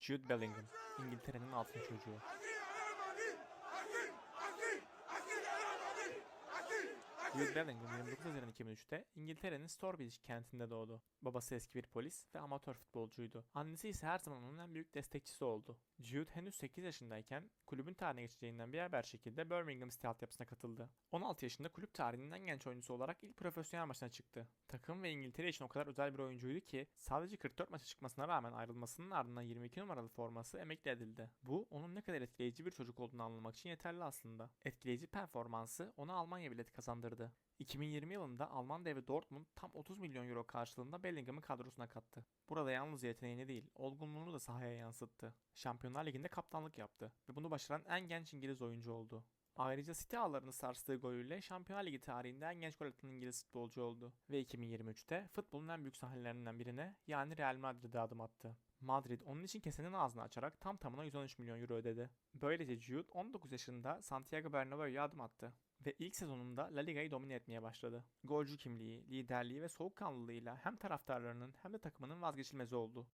Jude Bellingham, İngiltere'nin altın çocuğu. Jude Bellingham 29 Haziran 2003'te İngiltere'nin Stourbridge kentinde doğdu. Babası eski bir polis ve amatör futbolcuydu. Annesi ise her zaman onun en büyük destekçisi oldu. Jude henüz 8 yaşındayken kulübün tarihine geçeceğinden bir haber şekilde Birmingham City altyapısına katıldı. 16 yaşında kulüp tarihinin en genç oyuncusu olarak ilk profesyonel maçına çıktı. Takım ve İngiltere için o kadar özel bir oyuncuydu ki sadece 44 maça çıkmasına rağmen ayrılmasının ardından 22 numaralı forması emekli edildi. Bu onun ne kadar etkileyici bir çocuk olduğunu anlamak için yeterli aslında. Etkileyici performansı ona Almanya bileti kazandırdı. 2020 yılında Alman devi Dortmund tam 30 milyon euro karşılığında Bellingham'ı kadrosuna kattı. Burada yalnız yeteneğini değil, olgunluğunu da sahaya yansıttı. Şampiyonlar Ligi'nde kaptanlık yaptı ve bunu başaran en genç İngiliz oyuncu oldu. Ayrıca City ağlarını sarstığı golüyle Şampiyonlar Ligi tarihinde en genç gol atan İngiliz futbolcu oldu. Ve 2023'te futbolun en büyük sahnelerinden birine yani Real Madrid'e adım attı. Madrid onun için kesenin ağzını açarak tam tamına 113 milyon euro ödedi. Böylece Jude 19 yaşında Santiago Bernabéu'ya adım attı ve ilk sezonunda La Liga'yı domine etmeye başladı. Golcü kimliği, liderliği ve soğukkanlılığıyla hem taraftarlarının hem de takımının vazgeçilmezi oldu.